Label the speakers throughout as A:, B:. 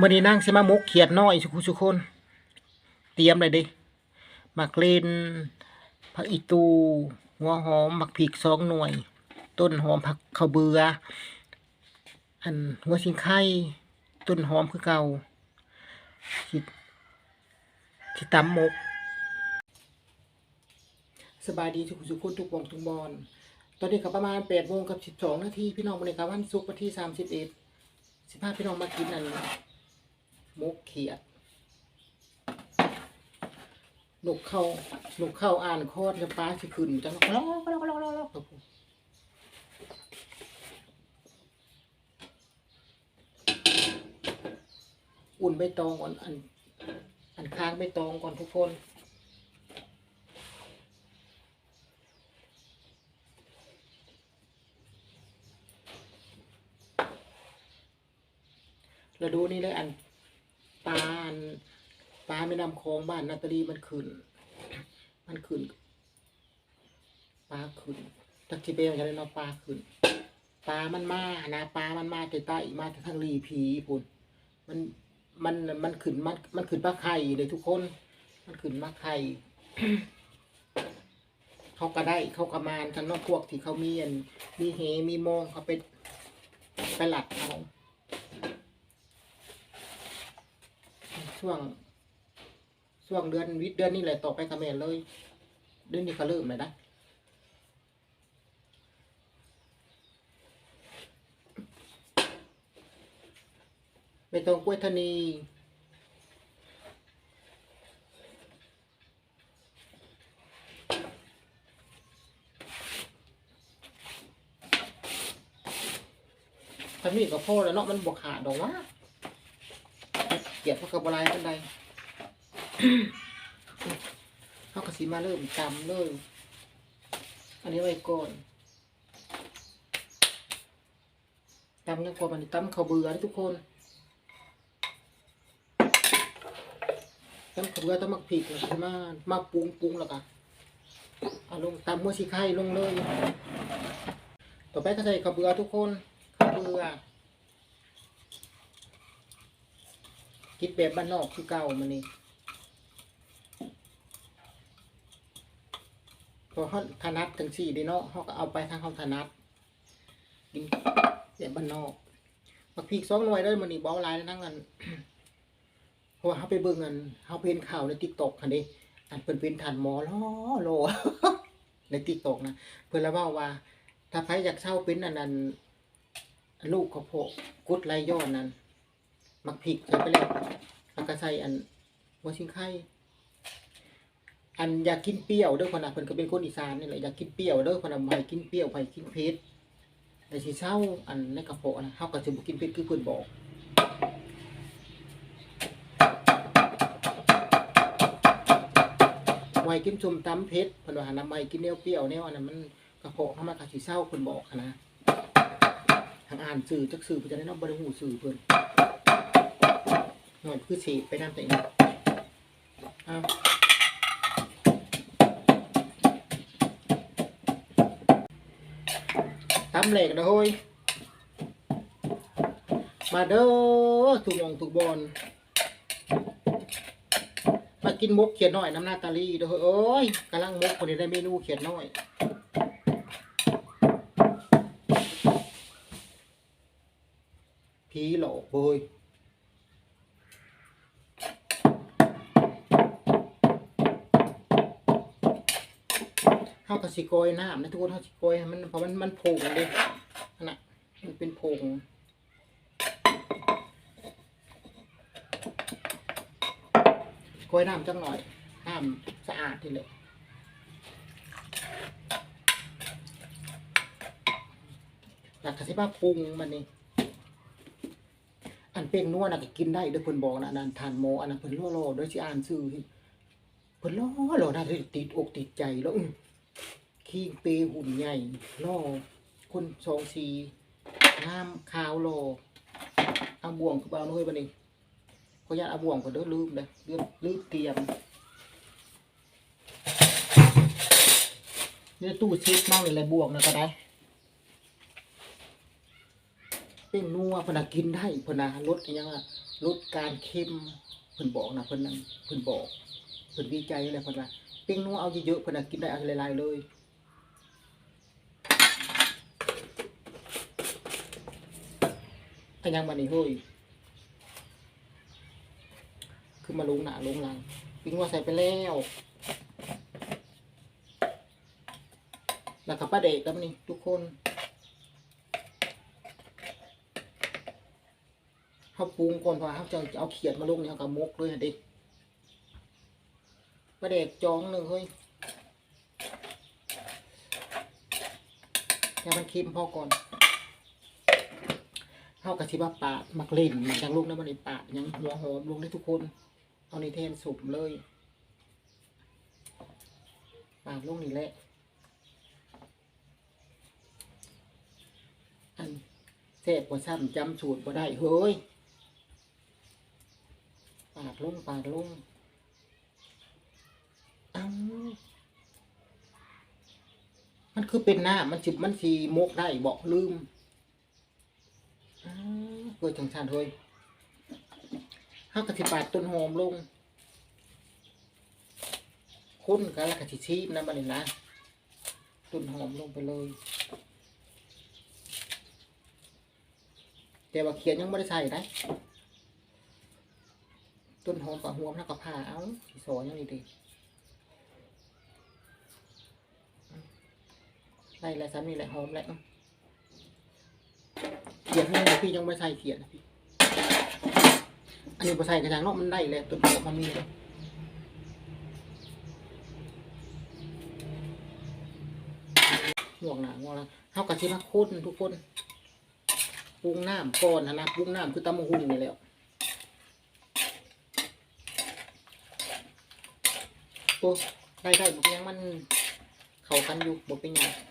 A: มื่อนี้นั่งใช่มามุกเขียดน้อยสุขุสุคน เตรียมเลยดิหมักเลนผักอีตู หัวหอมหมักผีกสองหน่วย ต้นหอมผักข้าวเบือ อันหัวสิงไข่ต้นหอมคือเก่าสิสิตำมก สบายดีทุกสุขคนทุกวงทุกบอลตอนนี้ก็ประมาณแปดโมงกับสิบสองนาทีพี่น้องวันนี้ครับวันศุกร์วันที่สามสิบเอ็ดสิบห้าพี่น้องมากินอัน มกเขียดนกเข้านกเข้าอ่านคอดกับปลาสิขึ้นจังล้อล้อล้อล้อล้ออุ่นใบตองก่อนอันอันค้างใบตองก่อนทุกคนเราดูนี่เลยอัน ปลาปลาไม่นำคลองบ้านนาตาลีมันขึ้น มันขึ้นปลาขึ้นตักทีเบลจะได้นาะปลาขึ้นปลามันมานะปลามันมาแต่ใต้มาแต่ทางรีผีพุ่นมันมันมันขึ้นมันมันขึ้นปลาไข่เลยทุกคน มันขึ้นมาไข่เขาก็ได้เขาก็มานกันเนอกพวกที่เขามีอันมีเหมีมองเขาไปไปหลัดเอา ช่วง ช่วงเดือนวิทย์เดือนนี้แหละต่อไปคอมเขมนเลย เดือนนี้เขาเริ่มเลยนะไม่ต้องกล้วยธนีถ้ามีก็พอแล้วเนาะมันบวขาดดอกว่า กียดพวกกระบลายกันใดเขาก็สีมาเริ่มจำเลยอันนี้ไว้ก่อนตำยังกว่ามันตำข้าวเบื่อทุกคนตำข้าวเบื่อต้องมักผิกแล้วก็มามาปรุงปรุงแล้วก็เอาลงตำมัวสีไข่ลงเลย ต่อไปก็ใส่ข้าวเบื่อทุกคนข้าวเบื่อ คิดแบบบ้านนอกคือเก่ามันนี่พอเขาถนัดถึงสี่ดีเนาะเขาก็เอาไปทางเขาถนัดกินแบบบ้านนอกบักพีกสองหน่วยเลยมันนี่บอลไลายนั่งกันเพราะว่าเขาไปเบิ่งกันเขาเป็นข่าวในติ๊กต็อกคันนี้อันเป็นเป็นฐานหมอล้อโลในติ๊กต็อกนะเพื่อนละว่าว่า ถ้าใครอยากเช่าเป็นอันนั้นลูกเขาโพกุดไรย่อนนั้น มักพริกใส่ไปแล้วแล้วก็ใส่อันหัวชิงไข่อันอยากกินเปรี้ยวเด้อคนน่ะเพิ่นก็เป็นคนอีสานนี่แหละอยากกินเปรี้ยวเด้อคนน่ะบ่ให้กินเปรี้ยวให้กินเผ็ดแต่สิเช้าอันในกระเพาะนะเฮาก็สิบ่กินเผ็ดคือเพิ่นบอกไว้กินส้มตำเผ็ดเพิ่นว่าหาน้ำไว้กินแนวเปรี้ยวแนวอันนั้นมันกระเพาะเฮามันก็สิเช้าเพิ่นบอกนะทางอ่านสื่อจักสื่อเพิ่นจะได้เนาะบ่ได้ฮู้สื่อเพิ่น หน่อยคือสีไปน้ำแต่งเอาทำเหล็กนะเฮ้ยมาเด้อถูกมองถูกบอลมากินมุกเขียนหน่อยน้ำหน้าตาลีเด้อเฮ้ยโอ้ยกำลังมุกคนนี้ได้เมนูเขียนหน่อยผีหลอกเฮ้ย เฮากับสิโกยน้ำนะทุกคนเฮาสิโกยให้มันเพราะมันมันโผงเด้นั่นน่ะมันเป็นโผงโกยน้ำจังหน่อยน้ำสะอาดทีเลยอยากกระสิบ้าปรุงมันนี่อันเป็นนัวน่ะก็กินได้เด้อเพิ่นบอกนะนันทานโมอันนั้นเพิ่นล่อๆโดยสิอ่านชื่อเพิ่นล่อๆน่าจะติดอกติดใจแล้ว อื้อขี้เปหุ่นใหญ่ล่อคนสองสีงามขาวโลเอาบ่วงกับเอาน่อยบันนี้ขออนุญาตเอาบ่วงก่อนเด้อลืมเลยลืมลืมเตรียมนี่ตู้ช็ดมากเลยอะไรบ่วงนะก็ได้เป็นนัวพนนะกินได้พนนะรสอีหยังอะลดการเค็มเพิ่นบอกนะเพิ่นนั่นเพิ่นบอกเพิ่นวิจัยอะไรเพิ่นว่าปิ้งนัวเอาเยอะๆพนน่ะกินได้อาหลายๆเลย อันยังบัดนี้เฮ้ยคือมาลงหนาลงหลังปิ้งนัวใส่ไปแล้วแล้วก็ป้าเด็กแล้วนี่ทุกคนเขาปรุงก่อนเพอเขาจะเอาเขียดมาลงเนี่ยเขากับมกเลยเด็กป้าเด็กจองหนึ่งเฮ้ยให้มันเค็มพอก่อน เขากะชิบว่าปาดมักเล่นมันจังลูกนะมันนี่ปาดยังหัวหอมลงได้ทุกคนเอาในเทนสุมเลยปาดลงนี่แหละอันเสพบ่ซ้ำจำสูตรบ่ได้เฮ้ยปาดลงปาดลงเอ้ามันคือเป็นหน้ามันสิมันสีมกได้บอกลืม อ้าวเกิดจังชานเฮ้ยห้ากะสิปาดต้นหอมลงคุ้นกันแล้วกะสิชีพนะบัดนี้นะต้นหอมลงไปเลย แต่ว่าเขียนยังไม่ได้ใส่ได้ต้นหอมกับหัวมันกับผ่าเอาสีสอย่างนี้ดิไล่แล้วซ้ำนี่แหละหอมแหละ เขียนให้พี่ยังไม่ใส่เขียนนะพี่ อันนี้พอใส่กระถางนอกมันได้เลยต้นหอมมันมีเลยห่วงหนาห่วงละเท่ากับที่มาคุ้นทุกคนปรุงน้ำก่อนนะนะปรุงน้ำคือตำมะฮุ่งนี่แล้วโอ้ได้ได้บอกยังมัน เข้ากันอยู่บอกเป็นหยัง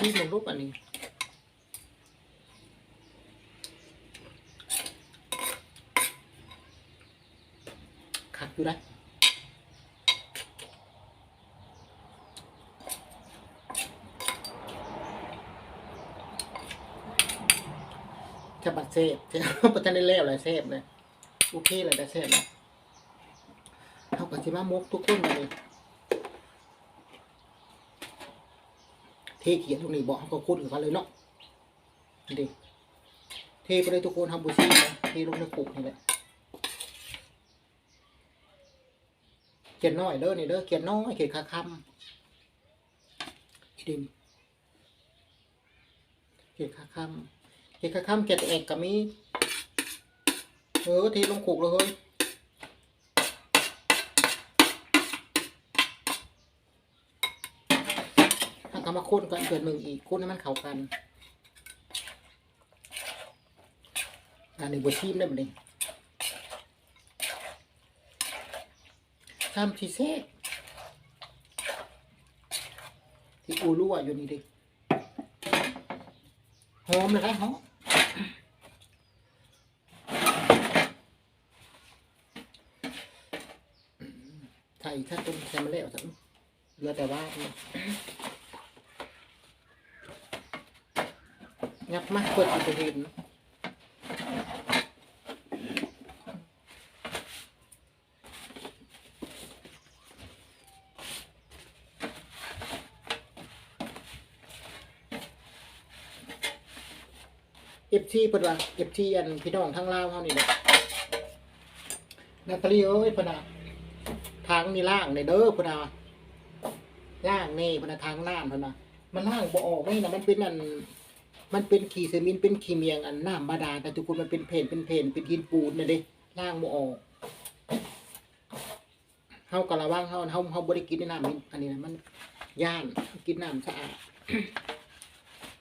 A: ที่มันรูปอันนี้ขัดอยู่ได้จะบัดเซฟจะปัจจัยได้แล้วเลยเซฟเลยโอเคเลยได้เซฟแล้วเอากระชิมามุกทุกคนเลย เทเขียนตรงนี้บอกเขาก็คุ้นกับกันเลยเนาะนี่ดิเทไปเลยทุกคนทำบุซี่นะเทลงในคุกนี่แหละเขียนน้อยเด้อนี่เด้อเขียนน้อยเขียนคาคำดิมเขียนคาคำเขียนคาคำเขียนแต่เอกกับมีเออเทลงขุกเลยเฮ้ยามาคุ้นกันเกิดหนึ่งอีกคุ้นให้มันเข้ากันอันนี้บทชีมได้ไหมเนี่ยทำที่เซกที่อูรั่วอยู่นี่ดิหอมเลยครับหอมใส่ถ้าต้มใส่มาแล้วสักเหลือแต่ว่าเนี่ ยงับมากเปิดอีกเห็นเอฟซีเพิ่นว่าเอฟซีอันพี่น้องทั้งลาวเฮานี่แหละนาตาลีเอ้ยเพิ่นน่ะทางนี่ล่างในเด้อพนน่ะล่างนี่พนน่ะทางล่างพนน่ะมันล่างบ่ออกนี่นะมันเป็นอัน มันเป็นขี้เซมินเป็นขี้เมียงอันน้ำบาดาลแต่ทุกคนมันเป็นเพนเป็นเพนเป็นหินปูนน่ะเด้ล่างบ่ออกเฮากระวังเฮาเฮาเฮาบ่ได้กินในน้ำอันนี้นะมันย่านกินน้ำสะอาด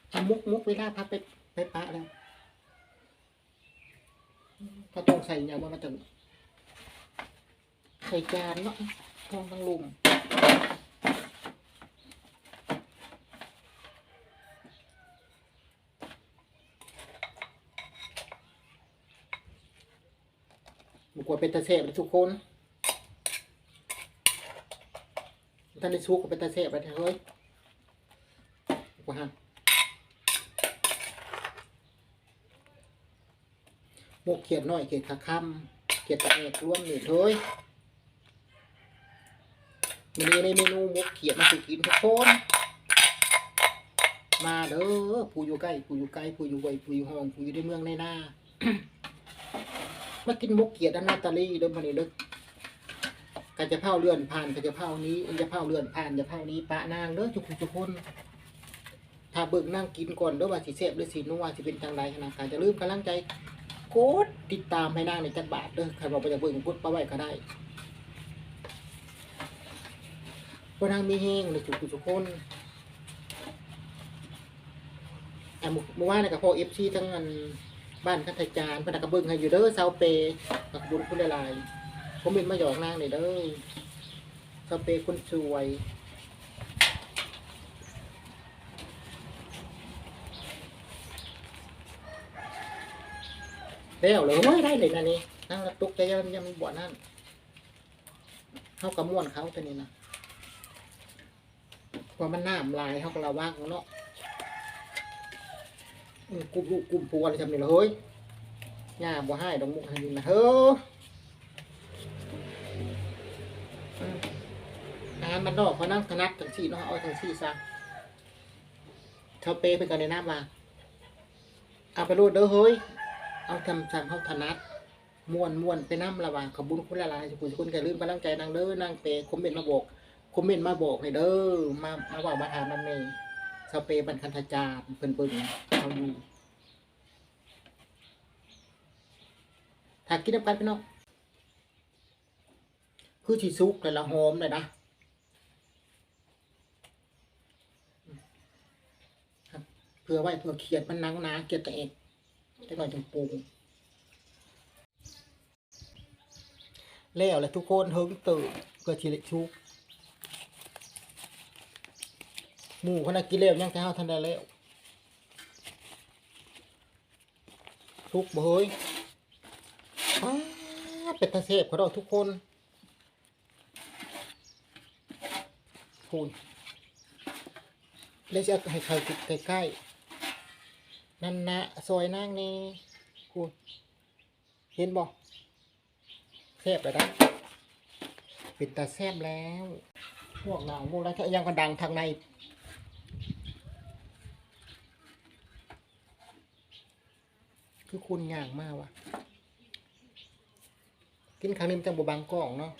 A: เอามุกมุกเวลาพักไปไปปะแล้วก็ต้องใส่ยาว่ามันจะใส่จานเนาะทองทั้งลุม กว่าเป็นตะเสบทุกคนท่านได้ซุกกับเป็นตะเสบไปเฮ้ยกว่าฮหมกเขียดน้อยเขียดขาค้ำเขียดตะเอกร่วมนี่เฮ้ยมีในเมนูหมกเขียดมาสุกินทุกคนมาเด้อผู้อยู่ใกล้ผู้อยู่ใกล้ผู้อยู่ไวผู้อยู่ห้องผู้อยู่ในเมืองในหน้า มากินหมกเขียดอันนาตาลีเด้อมานี่เด้อกจะเผาเลื่อนผ่านกจะเผานี้จะเผาเลื่อนผ่านจะเผานี้ปะนางเด้อทุกคนทุกคนถ้าเบิกนั่งกินก่อนเด้อว่าสิเสพหรือสินัวสิเป็นจังไรขนาดการจะลืมกำลังใจกดติดตามให้นางในจักบาทเด้อใครบอกไปจะเบิ่งกดปะไว้ก็ได้เพราะนางมีแห้งในทุกคนทุกคนอะเมื่อวานนี่กับพ่อเอฟซีทั้งอัน บ้านคัทจารย์พนักกระเบิ่งให้อยู่เด้อเซาเปกับบุญคุณหลายๆผมเป็นมาหยอกนางเลยเด้อสเปย์คนสวยแล้วเลยไม่ได้เลยนะนี่นั่งรตุกใจยังยังบ่อนั่นเขากระม่วนเขาตัวนี้นะว่ามันน้ำลายเขากระวังเนาะ กลุ่มลูกกลุ่มปัวอะไรทำนี่ละเฮ้ยย่าบ่ให้ดอกมุกให้นี่นะเฮ้ออืมอามันนอกเขานั่งถนัดทั้งสี่เนาะเอาทั้งสี่ซะเขาเปย์เป็นกันในน้ำมาเอาไปรูดเด้อเฮ้ย เอาทำสั่งเขาถนัดม้วนม้วนไปน้ำระหว่างขบุญคุณละลายสุขุมคุณแกลืมกำลังใจนางเด้อนางเปย์คอมเมนต์มาบอกคอมเมนต์มาบอกให้เด้อมามาบอกมาถามมันเอง สเปย์บรรคันธจาร์เพิ่นเบิ่งเขาอยู่ถ้ากินน้ำกันพี่น้องคือชีซุกแต่ละหอมเลยนะเพื่อไว้เพื่อเขียดมันนังนาเขียดแต่เอกจะหน่อยจังปรุงแล้วแหละทุกคนเฮิงตื่นเพื่อชีเล็กชุก หมูขนาดกินแล้วยังแต่เฮาทันได้แล้วทุกบ่เฮ้ยเป็ดตาเสพเขาดอกทุกคนพูนแล้วจะให้เขาติดใกล้ๆนั่นนะซอยนั่งนี่พูนเห็นบอกแซบแล้วนะปิดตาแซบแล้ว พวกเราพวกเรายังก็ดังทางใน คือคุณยางมากว่ะ กินครั้งนี้มันจะบบางกล่องเนาะ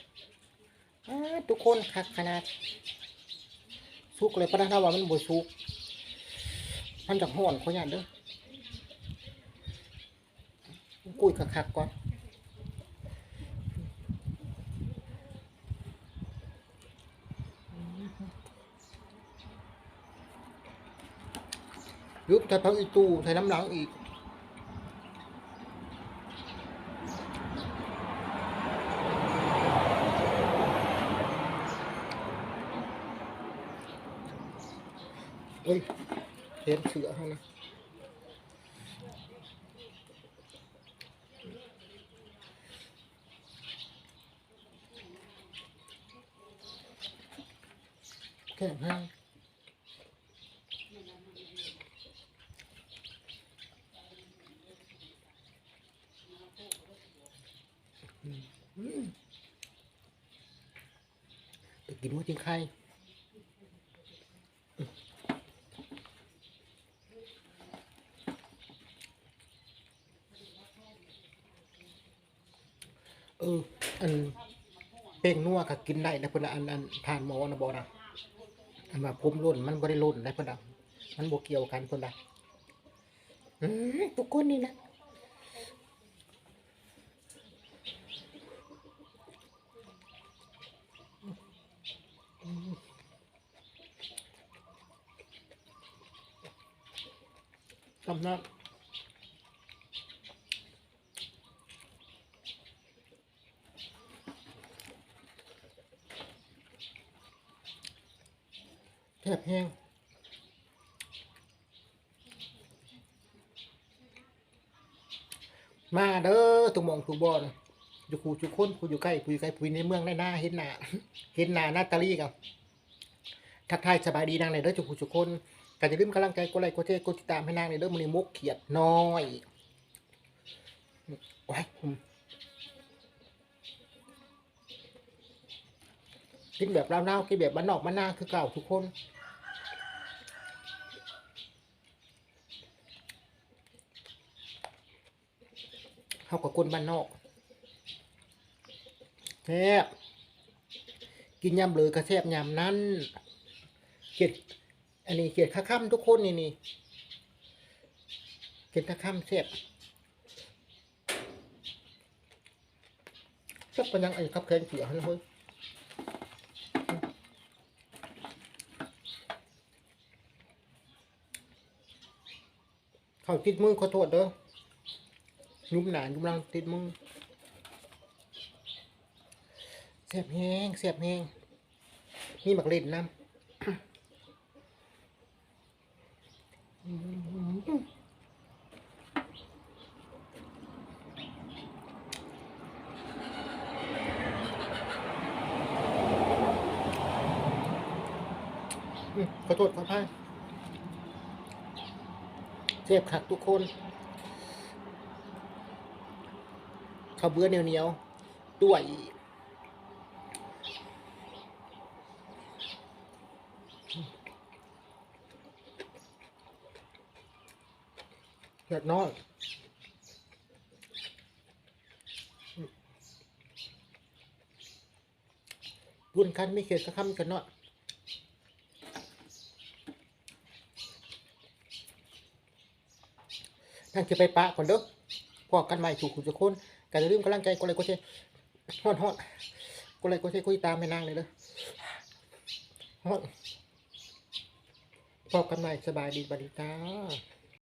A: ทุกคนคักขนาดสุกเลยปะนะถ้าว่ามันบ่สุกมันจะห่อนเขาอย่างเด้อกุยคักๆก่อนยุบใส่พักอีตูใส่น้ำหลังอีก เฮ้ย เห็นเสือข้างในแค่ห้างไปกินว่าจริงใคร เออ อันเป้งนัว ก็กินได้นะเพิ่นน่ะอันอันทานหมอนะบ่นะอันว่าผมหล่นมันบ่ได้หล่นได้เพิ่นน่ะมันบ่เกี่ยวกันเพิ่นน่ะอืมทุกคนนี่นะกำนับ แทบแห้งมาเด้อตุกหมองตุกบอลอยู่คูจุกคนผู้อยู่ใกล้ผู้อยู่ไกลผู้อยู่ในเมืองในหน้าเห็นหน้าเห็นหน้านาตาลีกับทักทายสบายดีนางในเด้อจุกผู้ทุกคนก็จะลืมกำลังใจกดไลค์กดแชร์กดติดตามให้นางในเด้อมือนี้มุกเขียดน้อยโอ้ยผมกินแบบลาวๆกินแบบบ้านนอกบ้านนาคือเก่าทุกคน เขากับคนบ้านนอกแซ่บกินยำเลยกระแซบยำนั้นเขียดอันนี้เขียดข้าค่ำทุกคนนี่นี่เขียดข้าค่ำแซ่บจักเป็นยังไอ้ครับแขนเสียหันเฮ้ยเขาติดมือขอโทษเด้อ ยุบหนายุบลังติดมึงเสียบแห้งเสียบแห้งนี่บักเล่นน้ำขอโทษขออภัยเสียบขัดทุกคน ข้าวเบื่อเหนียวเหนียวๆด้วยเล็กน้อยบุญคันไม่เขียนสักคำกันเนาะนั่งจะไปปะก่อนเด้อพอกันใหม่ถูกคุณทุกคน ก็อย่าลืมกำลังใจกดไลค์กดแชร์ฮอดฮอดกดไลค์กดแชร์กดติดตามแม่นางเลยเด้อฮอดพอกันใหม่สบายดีบัดดีจ้า